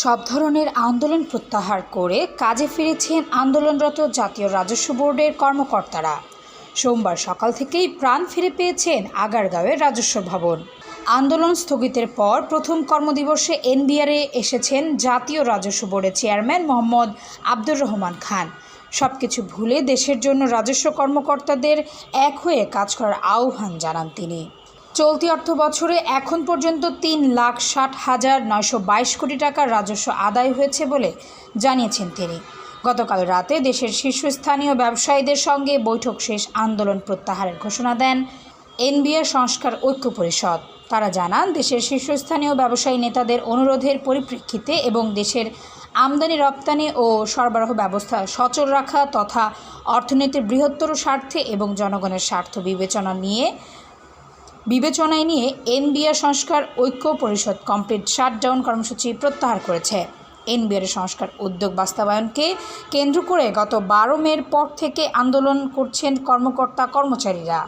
সব ধরনের আন্দোলন প্রত্যাহার করে কাজে ফিরেছেন আন্দোলনরত জাতীয় রাজস্ব বোর্ডের কর্মকর্তারা। সোমবার সকাল থেকেই প্রাণ ফিরে পেয়েছেন আগারগাঁওয়ের রাজস্ব ভবন। আন্দোলন স্থগিতের পর প্রথম কর্মদিবসে এনবিআরে এসেছেন জাতীয় রাজস্ব বোর্ডের চেয়ারম্যান মোহাম্মদ আব্দুর রহমান খান। সব কিছু ভুলে দেশের জন্য রাজস্ব কর্মকর্তাদের এক হয়ে কাজ করার আহ্বান জানান তিনি। চলতি অর্থ বছরে এখন পর্যন্ত তিন লাখ ষাট হাজার নয়শো বাইশ কোটি টাকার রাজস্ব আদায় হয়েছে বলে জানিয়েছেন তিনি। গতকাল রাতে দেশের শীর্ষস্থানীয় ব্যবসায়ীদের সঙ্গে বৈঠক শেষ আন্দোলন প্রত্যাহারের ঘোষণা দেন এনবিআর সংস্কার ঐক্য পরিষদ। তারা জানান, দেশের শীর্ষস্থানীয় ব্যবসায়ী নেতাদের অনুরোধের পরিপ্রেক্ষিতে এবং দেশের আমদানি, রপ্তানি ও সরবরাহ ব্যবস্থা সচল রাখা তথা অর্থনীতির বৃহত্তর স্বার্থে এবং জনগণের স্বার্থ বিবেচনা নিয়ে বিবেচনায় নিয়ে এনবিআর সংস্কার ঐক্য পরিষদ কমপ্লিট শাটডাউন কর্মসূচি প্রত্যাহার করেছে। এনবিআর সংস্কার উদ্যোগ বাস্তবায়নকে কেন্দ্র করে গত বারো মের পর থেকে আন্দোলন করছেন কর্মকর্তা কর্মচারীরা